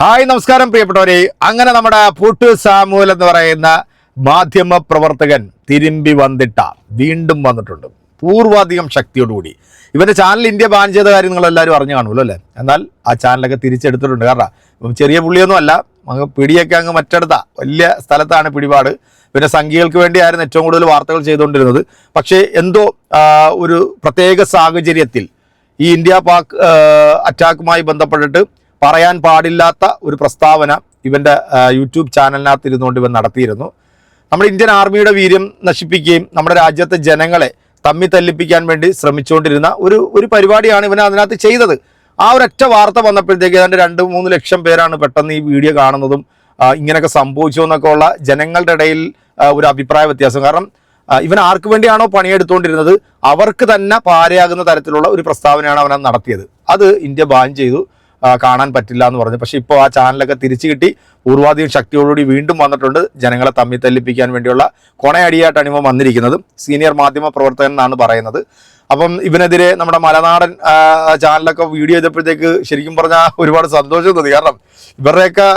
Hi നമസ്കാരം പ്രിയപ്പെട്ടവരെ. അങ്ങനെ നമ്മുടെ പുട്ടു സാമൂൽ എന്ന് പറയുന്ന മാധ്യമ പ്രവർത്തകൻ തിരുമ്പി വന്നിട്ട വീണ്ടും വന്നിട്ടുണ്ട്. പൂർവാധികം ശക്തിയോടുകൂടി. ഇവന്റെ ചാനൽ ഇന്ത്യ ബാൻ ചെയ്ത കാര്യം നിങ്ങൾ എല്ലാവരും അറിഞ്ഞു കാണുമല്ലോ അല്ലേ? എന്നാൽ ആ ചാനലൊക്കെ തിരിച്ചെടുത്തിട്ടുണ്ട്. കാരണം ചെറിയ പുള്ളിയൊന്നും അല്ല. അങ്ങ് പിടിയൊക്കെ അങ്ങ് മറ്റെടുത്ത. വലിയ സ്ഥലത്താണ് പിടിപാട്. പിന്നെ സംഘികൾക്ക് വേണ്ടിയായിരുന്നു ഏറ്റവും കൂടുതൽ വാർത്തകൾ ചെയ്തുകൊണ്ടിരുന്നത്. പക്ഷേ എന്തോ ഒരു പ്രത്യേക സാഹചര്യത്തിൽ ഈ ഇന്ത്യ പാക് അറ്റാക്കുമായി ബന്ധപ്പെട്ടിട്ട് പറയാൻ പാടില്ലാത്ത ഒരു പ്രസ്താവന ഇവന്റെ യൂട്യൂബ് ചാനലിനകത്ത് ഇരുന്നുകൊണ്ട് ഇവൻ നടത്തിയിരുന്നു. നമ്മുടെ ഇന്ത്യൻ ആർമിയുടെ വീര്യം നശിപ്പിക്കുകയും നമ്മുടെ രാജ്യത്തെ ജനങ്ങളെ തമ്മി തല്ലിപ്പിക്കാൻ വേണ്ടി ശ്രമിച്ചുകൊണ്ടിരുന്ന ഒരു ഒരു പരിപാടിയാണ് ഇവൻ അതിനകത്ത് ചെയ്തത്. ആ ഒരൊറ്റ വാർത്ത വന്നപ്പോഴത്തേക്ക് ഏതാണ്ട് രണ്ട് മൂന്ന് ലക്ഷം പേരാണ് പെട്ടെന്ന് ഈ വീഡിയോ കാണുന്നതും ഇങ്ങനെയൊക്കെ സംഭവിച്ചു എന്നൊക്കെ ഉള്ള ജനങ്ങളുടെ ഇടയിൽ ഒരു അഭിപ്രായ വ്യത്യാസം. കാരണം ഇവൻ ആർക്ക് വേണ്ടിയാണോ പണിയെടുത്തുകൊണ്ടിരുന്നത്? അവർക്ക് തന്നെ പാരയാകുന്ന തരത്തിലുള്ള ഒരു പ്രസ്താവനയാണ് അവൻ നടത്തിയത്. അത് ഇന്ത്യ ബാൻ ചെയ്തു. കാണാൻ പറ്റില്ല എന്ന് പറഞ്ഞു. പക്ഷേ ഇപ്പോൾ ആ ചാനലൊക്കെ തിരിച്ചു കിട്ടി. പൂർവാധികം ശക്തിയോടുകൂടി വീണ്ടും വന്നിട്ടുണ്ട്. ജനങ്ങളെ തമ്മിൽ തല്ലിപ്പിക്കാൻ വേണ്ടിയുള്ള കൊണയടിയായിട്ടാണ് ഇവൻ വന്നിരിക്കുന്നത് സീനിയർ മാധ്യമ പ്രവർത്തകൻ എന്നാണ് പറയുന്നത്. അപ്പം ഇവനെതിരെ നമ്മുടെ മലനാടൻ ചാനലൊക്കെ വീഡിയോ ചെയ്തപ്പോഴത്തേക്ക് ശരിക്കും പറഞ്ഞാൽ ഒരുപാട് സന്തോഷം തോന്നി. കാരണം ഇവരുടെയൊക്കെ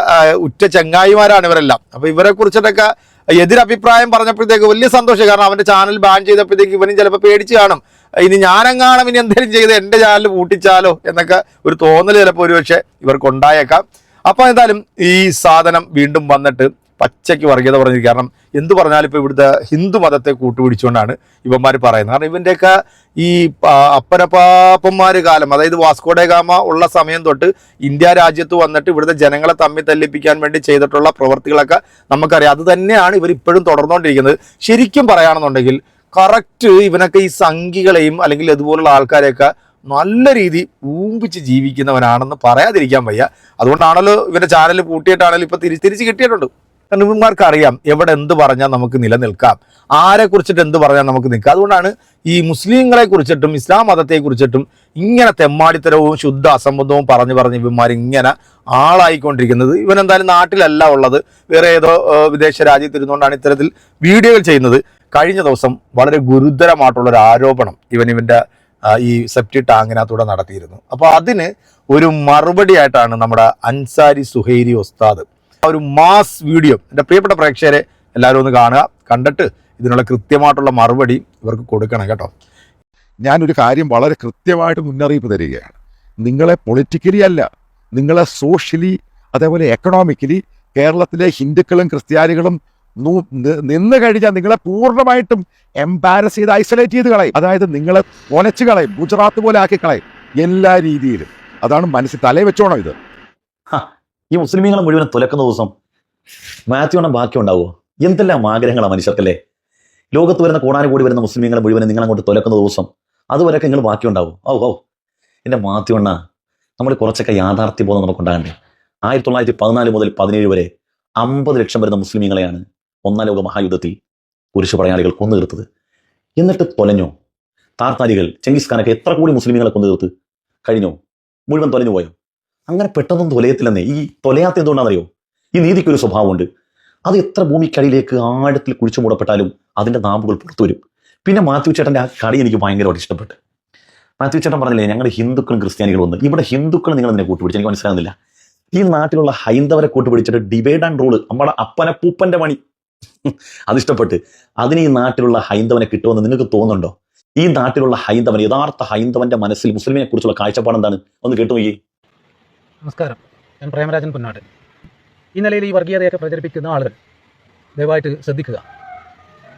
ഉറ്റ ചങ്ങായിമാരാണ് ഇവരെല്ലാം. അപ്പോൾ ഇവരെ കുറിച്ചിട്ടൊക്കെ എതിരഭിപ്രായം പറഞ്ഞപ്പോഴത്തേക്ക് വലിയ സന്തോഷം. കാരണം അവന്റെ ചാനൽ ബാൻ ചെയ്തപ്പോഴത്തേക്ക് ഇവനും ചിലപ്പോൾ പേടിച്ച് കാണും. ഇനി ഞാനെങ്ങാണം ഇനി എന്തെങ്കിലും ചെയ്ത് എന്റെ ചാനൽ പൂട്ടിച്ചാലോ എന്നൊക്കെ ഒരു തോന്നൽ ചിലപ്പോൾ ഒരുപക്ഷെ ഇവർക്ക് ഉണ്ടായേക്കാം അപ്പോൾ എന്തായാലും ഈ സാധനം വീണ്ടും വന്നിട്ട് പച്ചയ്ക്ക് വർഗീയത പറഞ്ഞിരിക്കും കാരണം എന്ത് പറഞ്ഞാലും ഇപ്പോൾ ഇവിടുത്തെ ഹിന്ദു മതത്തെ കൂട്ടുപിടിച്ചുകൊണ്ടാണ് ഇവന്മാർ പറയുന്നത്. കാരണം ഇവന്റെയൊക്കെ ഈ അപ്പനപ്പാപ്പന്മാർ കാലം അതായത് വാസ്കോഡെ ഗാമ ഉള്ള സമയം തൊട്ട് ഇന്ത്യ രാജ്യത്ത് വന്നിട്ട് ഇവിടുത്തെ ജനങ്ങളെ തമ്മിൽ തല്ലിപ്പിക്കാൻ വേണ്ടി ചെയ്തിട്ടുള്ള പ്രവർത്തികളൊക്കെ നമുക്കറിയാം. അത് തന്നെയാണ് ഇവർ ഇപ്പോഴും തുടർന്നുകൊണ്ടിരിക്കുന്നത്. ശരിക്കും പറയുകയാണെന്നുണ്ടെങ്കിൽ കറക്റ്റ് ഇവനൊക്കെ ഈ സംഘികളെയും അല്ലെങ്കിൽ ഇതുപോലുള്ള ആൾക്കാരെയൊക്കെ നല്ല രീതി ഊമ്പിച്ച് ജീവിക്കുന്നവനാണെന്ന് പറയാതിരിക്കാൻ വയ്യ. അതുകൊണ്ടാണല്ലോ ഇവരുടെ ചാനൽ പൂട്ടിയിട്ടാണല്ലോ ഇപ്പം തിരിച്ച് തിരിച്ച് കിട്ടിയിട്ടുണ്ട്. കാരണം ഇവന്മാർക്ക് അറിയാം എവിടെ എന്ത് പറഞ്ഞാൽ നമുക്ക് നിലനിൽക്കാം. ആരെ കുറിച്ചിട്ട് എന്ത് പറഞ്ഞാൽ നമുക്ക് നിൽക്കാം. അതുകൊണ്ടാണ് ഈ മുസ്ലിങ്ങളെ കുറിച്ചിട്ടും ഇസ്ലാം മതത്തെ കുറിച്ചിട്ടും ഇങ്ങനെ തെമ്മാടിത്തരവും ശുദ്ധ അസംബന്ധവും പറഞ്ഞു പറഞ്ഞ് ഇവന്മാർ ഇങ്ങനെ ആളായിക്കൊണ്ടിരിക്കുന്നത്. ഇവനെന്തായാലും നാട്ടിലല്ല ഉള്ളത്. വേറെ ഏതോ വിദേശ രാജ്യത്ത് ഇരുന്നുകൊണ്ടാണ് ഇത്തരത്തിൽ വീഡിയോകൾ ചെയ്യുന്നത്. കഴിഞ്ഞ ദിവസം വളരെ ഗുരുതരമായിട്ടുള്ളൊരു ആരോപണം ഇവൻ ഇവന്റെ ആ, ഈ സെപ്റ്റി ടാങ്കിനകത്തൂടെ നടത്തിയിരുന്നു. അപ്പോൾ അതിന് ഒരു മറുപടി ആയിട്ടാണ് നമ്മുടെ അൻസാരി സുഹൈരി ഉസ്താദ് ഒരു മാസ് വീഡിയോ എന്റെ പ്രിയപ്പെട്ട പ്രേക്ഷകരെ എല്ലാവരും ഒന്ന് കാണുക കണ്ടിട്ട് ഇതിനുള്ള കൃത്യമായിട്ടുള്ള മറുപടി ഇവർക്ക് കൊടുക്കണം കേട്ടോ. ഞാനൊരു കാര്യം വളരെ കൃത്യമായിട്ട് മുന്നറിയിപ്പ് തരികയാണ്. നിങ്ങളെ പൊളിറ്റിക്കലി അല്ല നിങ്ങളെ സോഷ്യലി അതേപോലെ എക്കണോമിക്കലി കേരളത്തിലെ ഹിന്ദുക്കളും ക്രിസ്ത്യാനികളും നിന്ന് കഴിഞ്ഞാൽ നിങ്ങളെ പൂർണമായിട്ടും എംബാരസ് ചെയ്ത് ഐസൊലേറ്റ് ചെയ്ത് കളയും. അതായത് നിങ്ങളെ ഒലച്ചു കളയും ഗുജറാത്ത് പോലെ ആക്കി കളയും എല്ലാ രീതിയിലും. അതാണ് മനസ്സിൽ തലേ വെച്ചോണം ഇത്. ഈ മുസ്ലിമീങ്ങളെ മുഴുവൻ തുലക്കുന്ന ദിവസം മാത്യുവണ്ണം ബാക്കി ഉണ്ടാവുമോ എന്തെല്ലാം ആഗ്രഹങ്ങളാണ് മനുഷ്യർക്കല്ലേ? ലോകത്ത് വരുന്ന കോടാനുകൂടി വരുന്ന മുസ്ലിമീങ്ങളെ മുഴുവൻ നിങ്ങൾ അങ്ങോട്ട് തുലക്കുന്ന ദിവസം അതുവരെയൊക്കെ നിങ്ങൾ ബാക്കി ഉണ്ടാവും? ഓ ഓ എന്റെ മാത്യുവണ്ണ നമ്മൾ കുറച്ചൊക്കെ യാഥാർത്ഥ്യ ബോധം നമുക്കുണ്ടാകണ്ടേ? ആയിരത്തി തൊള്ളായിരത്തി പതിനാല് മുതൽ പതിനേഴ് വരെ അമ്പത് ലക്ഷം വരുന്ന മുസ്ലിമീങ്ങളെയാണ് ഒന്നാം ലോക മഹായുദ്ധത്തിൽ കുരിശു പടയാളികൾ കൊന്നു തീർത്തത്. എന്നിട്ട് തൊലഞ്ഞോ? താർത്താരികൾ ചെങ്കിസ് ഖാനൊക്കെ എത്ര കൂടി മുസ്ലിമീങ്ങളെ കൊന്നു തീർത്ത്? കഴിഞ്ഞോ? മുഴുവൻ തൊലഞ്ഞു പോയോ? അങ്ങനെ പെട്ടെന്നൊന്നും തൊലയത്തില്ലെന്നേ. ഈ തൊലയാത്ത എന്തുകൊണ്ടാണെന്നറിയോ? ഈ നീതിക്കൊരു സ്വഭാവമുണ്ട്. അത് എത്ര ഭൂമിക്കടിയിലേക്ക് ആഴത്തിൽ കുഴിച്ചു മൂടപ്പെട്ടാലും അതിന്റെ നാമ്പുകൾ പുറത്തു വരും. പിന്നെ മാത്യു ചേട്ടന്റെ ആ കളി എനിക്ക് ഭയങ്കരമായിട്ട് ഇഷ്ടപ്പെട്ടു. മാത്യു ചേട്ടൻ പറഞ്ഞില്ലേ ഞങ്ങളുടെ ഹിന്ദുക്കളും ക്രിസ്ത്യാനികളും ഒന്ന്. ഇവിടെ ഹിന്ദുക്കൾ നിങ്ങൾ എന്നെ കൂട്ടുപിടിച്ച് എനിക്ക് മനസ്സിലാകുന്നില്ല. ഈ നാട്ടിലുള്ള ഹൈന്ദവരെ കൂട്ടുപിടിച്ചിട്ട് ഡിവൈഡ് ആൻഡ് റൂൾ നമ്മുടെ അപ്പനപ്പൂപ്പന്റെ പണി. അതിഷ്ടപ്പെട്ട് അതിന് ഈ നാട്ടിലുള്ള ഹൈന്ദവനെ കിട്ടുമെന്ന് നിങ്ങൾക്ക് തോന്നുന്നുണ്ടോ? ഈ നാട്ടിലുള്ള ഹൈന്ദവൻ യഥാർത്ഥ ഹൈന്ദവന്റെ മനസ്സിൽ മുസ്ലിമിനെ കുറിച്ചുള്ള കാഴ്ചപ്പാട് എന്താണ്? ഒന്ന് കേട്ടു നോക്കി. നമസ്കാരം. ഞാൻ പ്രേമരാജൻ പൊന്നാട്. ഈ നിലയിൽ ഈ വർഗീയതയൊക്കെ പ്രചരിപ്പിക്കുന്ന ആളുകൾ ദയവായിട്ട് ശ്രദ്ധിക്കുക.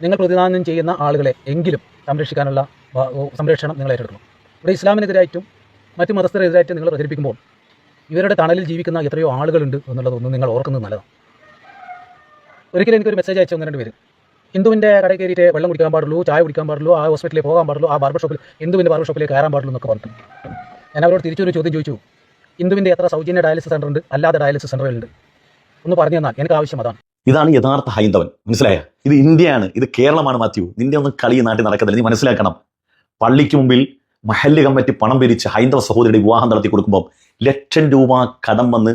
നിങ്ങൾ പ്രതിദാനം ചെയ്യുന്ന ആളുകളെ എങ്കിലും സംരക്ഷിക്കാനുള്ള സംരക്ഷണം നിങ്ങൾ ഏറ്റെടുക്കണം. ഇവിടെ ഇസ്ലാമിനെതിരായിട്ടും മറ്റ് മതസ്ഥരെതിരായിട്ടും നിങ്ങൾ പ്രചരിപ്പിക്കുമ്പോൾ ഇവരുടെ തണലിൽ ജീവിക്കുന്ന എത്രയോ ആളുകളുണ്ട് എന്നുള്ളതൊന്നും നിങ്ങൾ ഓർക്കുന്നത് നല്ലതാണ്. ഒരിക്കലും എനിക്കൊരു മെസ്സേജ് അയച്ചു ഒന്ന് രണ്ട് പേര് ഹിന്ദുവിന്റെ കടയിൽ കയറിയിട്ട് വെള്ളം കുടിക്കാൻ പാടുള്ളൂ ചായ കുടിക്കാൻ പാടുള്ളൂ ആ ഹോസ്പിറ്റലിൽ പോകാൻ പാടുള്ളൂ ആ ബാർബർ ഷോപ്പിൽ ഹിന്ദുവിന്റെ ബാർബർ ഷോപ്പിൽ കയറാൻ പാടുള്ളൂ എന്നൊക്കെ പറഞ്ഞു ഞാൻ അവരോട് തിരിച്ചൊരു ചോദ്യം ചോദിച്ചു. ഹിന്ദുവിന്റെ എത്ര സൗജന്യ ഡയാലിസിസ് സെന്റർ ഉണ്ട്? അല്ലാതെ ഡയാലിസിസ് സെന്ററുകളുണ്ട് ഒന്ന് പറഞ്ഞു തന്നാൽ എനിക്ക് ആവശ്യം അതാണ്. ഇതാണ് യഥാർത്ഥ ഹൈന്ദവൻ. മനസ്സിലായ? ഇത് ഇന്ത്യയാണ്. ഇത് കേരളമാണ് മാത്യു. നിന്റെ ഒന്നും കളി നാട്ടിൽ നടക്കത്തില്ല. നീ മനസ്സിലാക്കണം. പള്ളിക്ക് മുമ്പിൽ മഹല്ല് കമ്മിറ്റി പണം പിരിച്ച് ഹൈന്ദവ സഹോദരിയുടെ വിവാഹം നടത്തി കൊടുക്കുമ്പോൾ ലക്ഷം രൂപ കടം വന്ന്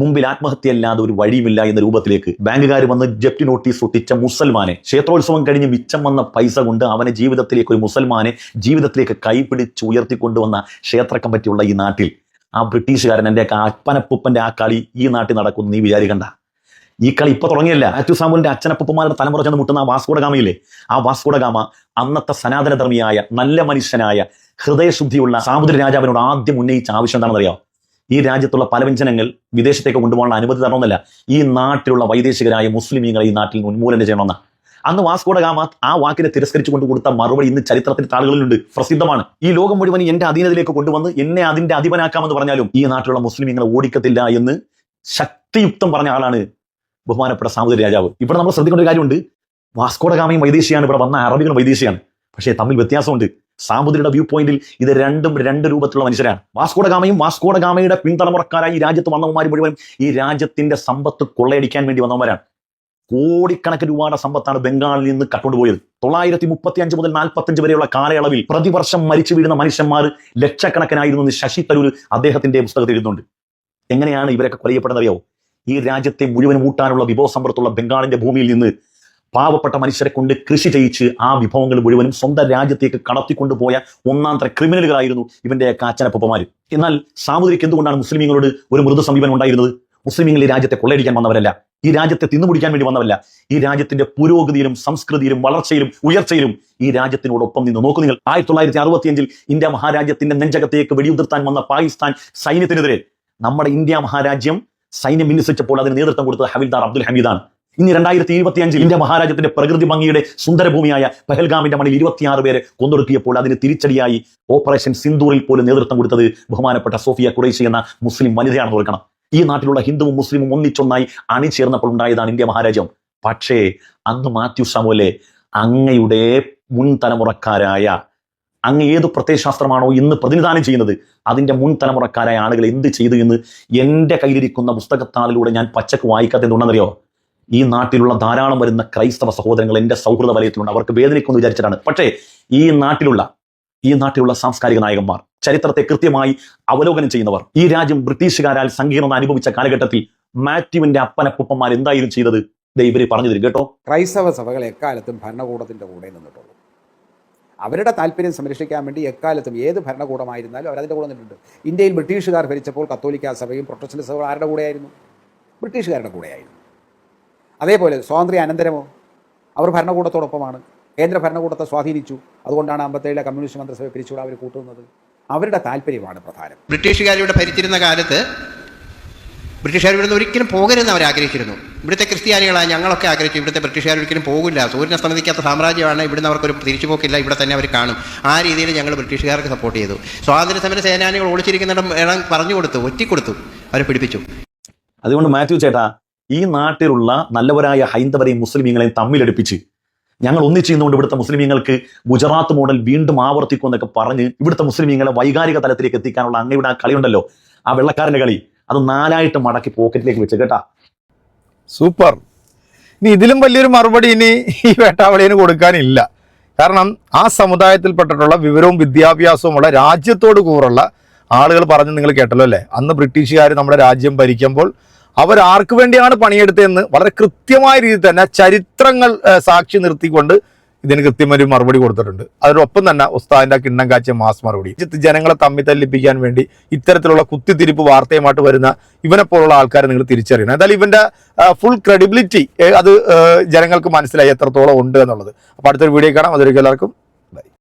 മുമ്പിൽ ആത്മഹത്യയല്ലാതെ ഒരു വഴിയുമില്ല എന്ന രൂപത്തിലേക്ക് ബാങ്കുകാർ വന്ന് ജപ്തി നോട്ടീസ് ഒട്ടിച്ച മുസൽമാനെ. ക്ഷേത്രോത്സവം കഴിഞ്ഞ് മിച്ചം വന്ന പൈസ കൊണ്ട് അവനെ ജീവിതത്തിലേക്ക് ഒരു മുസൽമാനെ ജീവിതത്തിലേക്ക് കൈപിടിച്ച് ഉയർത്തിക്കൊണ്ടുവന്ന ക്ഷേത്ര കമ്മിറ്റിയുള്ള ഈ നാട്ടിൽ. ആ ബ്രിട്ടീഷുകാരൻ എന്റെ അപ്പനപ്പൂപ്പന്റെ ആ കളി ഈ നാട്ടിൽ നടക്കുന്നു നീ വിചാരിക്കണ്ട. ഈ കളി ഇപ്പൊ തുടങ്ങിയല്ല. ആറ്റു സാമുവിന്റെ അച്ഛനപ്പൂപ്പന്മാരുടെ തലമുറ ചെന്ന് മുട്ടുന്ന ആ വാസ്കോഡ ഗാമയില്ലേ ആ വാസ്കോഡ ഗാമ അന്നത്തെ സനാതനധർമ്മിയായ നല്ല മനുഷ്യനായ ഹൃദയശുദ്ധിയുള്ള സാമുദ്ര രാജാവിനോട് ആദ്യം ഉന്നയിച്ച ആവശ്യം എന്താണെന്ന് അറിയാം ഈ രാജ്യത്തുള്ള പല വ്യഞ്ജനങ്ങൾ വിദേശത്തേക്ക് കൊണ്ടുപോകാനുള്ള അനുമതി തരണമെന്നല്ല. ഈ നാട്ടിലുള്ള വൈദേശികരായ മുസ്ലിമീങ്ങളെ ഈ നാട്ടിൽ ഉന്മൂലനം ചെയ്യണമെന്ന. അന്ന് വാസ്കോഡ ഗാമ ആ വാക്കിനെ തിരസ്കരിച്ചു കൊണ്ട് കൊടുത്ത മറുപടി ഇന്ന് ചരിത്രത്തിൽ താളുകളിലുണ്ട്. പ്രസിദ്ധമാണ്. ഈ ലോകം മുഴുവൻ എന്റെ അധീനതയിലേക്ക് കൊണ്ടുവന്ന് എന്നെ അതിന്റെ അധിപനാക്കാമെന്ന് പറഞ്ഞാലും ഈ നാട്ടിലുള്ള മുസ്ലിം ഇങ്ങനെ ഓടിക്കത്തില്ല എന്ന് ശക്തിയുക്തം പറഞ്ഞ ആളാണ് ബഹുമാനപ്പെട്ട സാമൂതിരി രാജാവ്. ഇവിടെ നമ്മൾ ശ്രദ്ധിക്കേണ്ട ഒരു കാര്യമുണ്ട്. വാസ്കോഡ ഗാമയും വൈദേശിയാണ്. ഇവിടെ വന്ന അറബികളും വൈദേശിയാണ്. പക്ഷേ തമ്മിൽ വ്യത്യാസമുണ്ട്. സാമുദ്രയുടെ വ്യൂ പോയിന്റിൽ ഇത് രണ്ടും രണ്ട് രൂപത്തിലുള്ള മനുഷ്യരാണ്. വാസ്കോടഗാമയും വാസ്കോടഗാമയുടെ പിന്തലമുറക്കാരായി ഈ രാജ്യത്ത് വന്നവന്മാർ മുഴുവൻ ഈ രാജ്യത്തിന്റെ സമ്പത്ത് കൊള്ളയടിക്കാൻ വേണ്ടി വന്നവന്മാരാണ്. കോടിക്കണക്കിന് രൂപയുടെ സമ്പത്താണ് ബംഗാളിൽ നിന്ന് കട്ടുകൊണ്ടുപോയത് തൊള്ളായിരത്തി മുപ്പത്തി അഞ്ച് മുതൽ നാൽപ്പത്തഞ്ച് വരെയുള്ള കാലയളവിൽ പ്രതിവർഷം മരിച്ചു വീഴുന്ന മനുഷ്യന്മാർ ലക്ഷക്കണക്കിനായിരുന്നു എന്ന് ശശി തരൂർ അദ്ദേഹത്തിന്റെ പുസ്തകത്തിൽ എഴുതുന്നുണ്ട്. എങ്ങനെയാണ് ഇവരൊക്കെ കൊല്ലപ്പെടുന്നത് ഈ രാജ്യത്തെ മുഴുവൻ ഊട്ടാനുള്ള വിഭവസമ്പത്തുള്ള ബംഗാളിന്റെ ഭൂമിയിൽ നിന്ന് പാവപ്പെട്ട മനുഷ്യരെ കൊണ്ട് കൃഷി ചെയ്യിച്ച് ആ വിഭവങ്ങൾ മുഴുവനും സ്വന്തം രാജ്യത്തേക്ക് കടത്തിക്കൊണ്ടുപോയ ഒന്നാം തര ക്രിമിനലുകളായിരുന്നു ഇവന്റെ കാച്ചനപ്പൊപ്പമാര് എന്നാൽ സാമുദ്രിക്ക് എന്തുകൊണ്ടാണ് മുസ്ലിമീങ്ങളോട് ഒരു മൃദു സമീപനം ഉണ്ടായിരുന്നത്? മുസ്ലിമീങ്ങൾ ഈ രാജ്യത്തെ കൊള്ളയടിക്കാൻ വന്നവരല്ല. ഈ രാജ്യത്തെ തിന്നുപിടിക്കാൻ വേണ്ടി വന്നവല്ല ഈ രാജ്യത്തിന്റെ പുരോഗതിയിലും സംസ്കൃതിയിലും വളർച്ചയിലും ഉയർച്ചയിലും ഈ രാജ്യത്തിനോടൊപ്പം നിന്ന് നോക്കൂ നിങ്ങൾ. ആയിരത്തി തൊള്ളായിരത്തി അറുപത്തിയഞ്ചിൽ ഇന്ത്യ മഹാരാജ്യത്തിന്റെ നെഞ്ചകത്തേക്ക് വെടിയുതിർത്താൻ വന്ന പാകിസ്ഥാൻ സൈന്യത്തിനെതിരെ നമ്മുടെ ഇന്ത്യ മഹാരാജ്യം സൈന്യം വിന്യസിച്ചപ്പോൾ അതിന് നേതൃത്വം കൊടുത്തത് ഹവിൽദാർ അബ്ദുൽ ഹമീദാണ്. ഇനി രണ്ടായിരത്തി ഇരുപത്തി അഞ്ചിൽ ഇന്ത്യ മഹാരാജ്യത്തിന്റെ പ്രകൃതി ഭംഗിയുടെ സുന്ദരഭൂമിയായ പെഹൽഗാമിന്റെ മണ്ണിൽ ഇരുപത്തിയാറ് പേരെ കൊന്നൊടുക്കിയപ്പോൾ അതിന് തിരിച്ചടിയായി ഓപ്പറേഷൻ സിന്ദൂറിൽ പോലും നേതൃത്വം കൊടുത്തത് ബഹുമാനപ്പെട്ട സോഫിയ കുറേശി എന്ന മുസ്ലിം വനിതയാണ് ഓർക്കണം. ഈ നാട്ടിലുള്ള ഹിന്ദുവും മുസ്ലിമും ഒന്നിച്ചൊന്നായി അണിചേർന്നപ്പോൾ ഉണ്ടായതാണ് ഇന്ത്യ മഹാരാജ്യം. പക്ഷേ അന്ന് മാത്യു സമോലെ അങ്ങയുടെ മുൻ തലമുറക്കാരായ അങ്ങ് ഏത് പ്രത്യയശാസ്ത്രമാണോ ഇന്ന് പ്രതിനിധാനം ചെയ്യുന്നത് അതിന്റെ മുൻ തലമുറക്കാരായ ആളുകൾ എന്ത് ചെയ്തു എന്ന് എന്റെ കയ്യിലിരിക്കുന്ന പുസ്തകത്താളിലൂടെ ഞാൻ പച്ചക്ക് വായിക്കാത്ത എന്തുകൊണ്ടെന്നറിയോ ഈ നാട്ടിലുള്ള ധാരാളം വരുന്ന ക്രൈസ്തവ സഹോദരങ്ങൾ എന്റെ സൗഹൃദ വലയത്തിലുണ്ട്. അവർക്ക് വേദനിക്കുമെന്ന് വിചാരിച്ചിട്ടാണ്. പക്ഷേ ഈ നാട്ടിലുള്ള ഈ നാട്ടിലുള്ള സാംസ്കാരിക നായകന്മാർ ചരിത്രത്തെ കൃത്യമായി അവലോകനം ചെയ്യുന്നവർ ഈ രാജ്യം ബ്രിട്ടീഷുകാരാൽ സങ്കീർണത അനുഭവിച്ച കാലഘട്ടത്തിൽ മാത്യുവിന്റെ അപ്പനപ്പൂപ്പന്മാർ എന്തായാലും ചെയ്തത്? ദേ പറഞ്ഞു തരും കേട്ടോ. ക്രൈസ്തവ സഭകൾ എക്കാലത്തും ഭരണകൂടത്തിന്റെ കൂടെ നിന്നിട്ടുള്ളൂ. അവരുടെ താല്പര്യം സംരക്ഷിക്കാൻ വേണ്ടി എക്കാലത്തും ഏത് ഭരണകൂടമായിരുന്നാലും അവരതിന്റെ കൂടെ നിന്നിട്ടുണ്ട്. ഇന്ത്യയിൽ ബ്രിട്ടീഷുകാർ ഭരിച്ചപ്പോൾ കത്തോലിക്ക സഭയും പ്രൊട്ടസ്റ്റന്റ് സഭയും ആരുടെ കൂടെയായിരുന്നു? ബ്രിട്ടീഷുകാരുടെ കൂടെയായിരുന്നു. അതേപോലെ സ്വാതന്ത്ര്യ അനന്തരമോ? അവർ ഭരണകൂടത്തോടൊപ്പമാണ്. കേന്ദ്ര ഭരണകൂടത്തെ സ്വാധീനിച്ചു. അതുകൊണ്ടാണ് അമ്പത്തേഴിലെ കമ്മ്യൂണിസ്റ്റ് മന്ത്രിസഭയെ പിരിച്ചുവിടാൻ അവർ കൂട്ടുന്നത്. അവരുടെ താല്പര്യമാണ് പ്രധാനം. ബ്രിട്ടീഷുകാർ ഇവിടെ ഭരിച്ചിരുന്ന കാലത്ത് ബ്രിട്ടീഷുകാർ നിന്ന് ഒരിക്കലും പോകരുതെന്ന് അവർ ആഗ്രഹിച്ചിരുന്നു. ഇവിടുത്തെ ക്രിസ്ത്യാനികളാണ് ഞങ്ങളൊക്കെ ആഗ്രഹിച്ചു. ഇവിടുത്തെ ബ്രിട്ടീഷുകാർ ഒരിക്കലും പോകില്ല. സൂര്യനെ സമ്മതിക്കാത്ത സാമ്രാജ്യമാണ്. ഇവിടുന്ന് അവർക്കൊരു തിരിച്ചുപോക്കില്ല ഇവിടെ തന്നെ അവർ കാണും. ആ രീതിയിൽ ഞങ്ങൾ ബ്രിട്ടീഷുകാർക്ക് സപ്പോർട്ട് ചെയ്തു. സ്വാതന്ത്ര്യ സമര സേനാനികൾ ഒളിച്ചിരിക്കുന്നിടം ഇടം പറഞ്ഞു കൊടുത്തു ഒറ്റിക്കൊടുത്തു. അവരെ പിടിപ്പിച്ചു. അതുകൊണ്ട് മാത്യു ചേട്ടാ ഈ നാട്ടിലുള്ള നല്ലവരായ ഹൈന്ദവരെയും മുസ്ലിമീങ്ങളെയും തമ്മിലടുപ്പിച്ച് ഞങ്ങൾ ഒന്നിച്ചുകൊണ്ട് ഇവിടുത്തെ മുസ്ലിമീങ്ങൾക്ക് ഗുജറാത്ത് മോഡൽ വീണ്ടും ആവർത്തിക്കും എന്നൊക്കെ പറഞ്ഞ് ഇവിടുത്തെ മുസ്ലിമീങ്ങളെ വൈകാരിക തലത്തിലേക്ക് എത്തിക്കാനുള്ള അങ്ങയുടെ ആ കളിയുണ്ടല്ലോ ആ വെള്ളക്കാരന്റെ കളി. അത് നാലായിട്ട് മടക്കി പോക്കറ്റിലേക്ക് വെച്ച് കേട്ടാ. സൂപ്പർ. ഇനി ഇതിലും വലിയൊരു മറുപടി ഇനി ഈ വേട്ടാവളിന് കൊടുക്കാനില്ല. കാരണം ആ സമുദായത്തിൽപ്പെട്ടിട്ടുള്ള വിവരവും വിദ്യാഭ്യാസവുമുള്ള രാജ്യത്തോട് കൂറുള്ള ആളുകൾ പറഞ്ഞ് നിങ്ങൾ കേട്ടല്ലോ അല്ലേ? അന്ന് ബ്രിട്ടീഷുകാർ നമ്മുടെ രാജ്യം ഭരിക്കുമ്പോൾ അവർ ആർക്ക് വേണ്ടിയാണ് പണിയെടുത്തതെന്ന് വളരെ കൃത്യമായ രീതിയിൽ തന്നെ ചരിത്രങ്ങൾ സാക്ഷി നിർത്തിക്കൊണ്ട് ഇതിന് കൃത്യമായ മറുപടി കൊടുത്തിട്ടുണ്ട്. അതിനൊപ്പം തന്നെ ഉസ്താദിന്റെ കിണ്ണം കാച്ചിയ മാസ് മറുപടി. ജനങ്ങളെ തമ്മി തല്ലിപ്പിക്കാൻ വേണ്ടി ഇത്തരത്തിലുള്ള കുത്തിത്തിരിപ്പ് വാർത്തയുമായിട്ട് വരുന്ന ഇവനെ പോലുള്ള ആൾക്കാരെ നിങ്ങൾ തിരിച്ചറിയണം. എന്തായാലും ഇവന്റെ ഫുൾ ക്രെഡിബിലിറ്റി അത് ജനങ്ങൾക്ക് മനസ്സിലായി എത്രത്തോളം ഉണ്ട് എന്നുള്ളത്. അപ്പോൾ അടുത്തൊരു വീഡിയോ കാണാം. അതൊരിക്കലും എല്ലാവർക്കും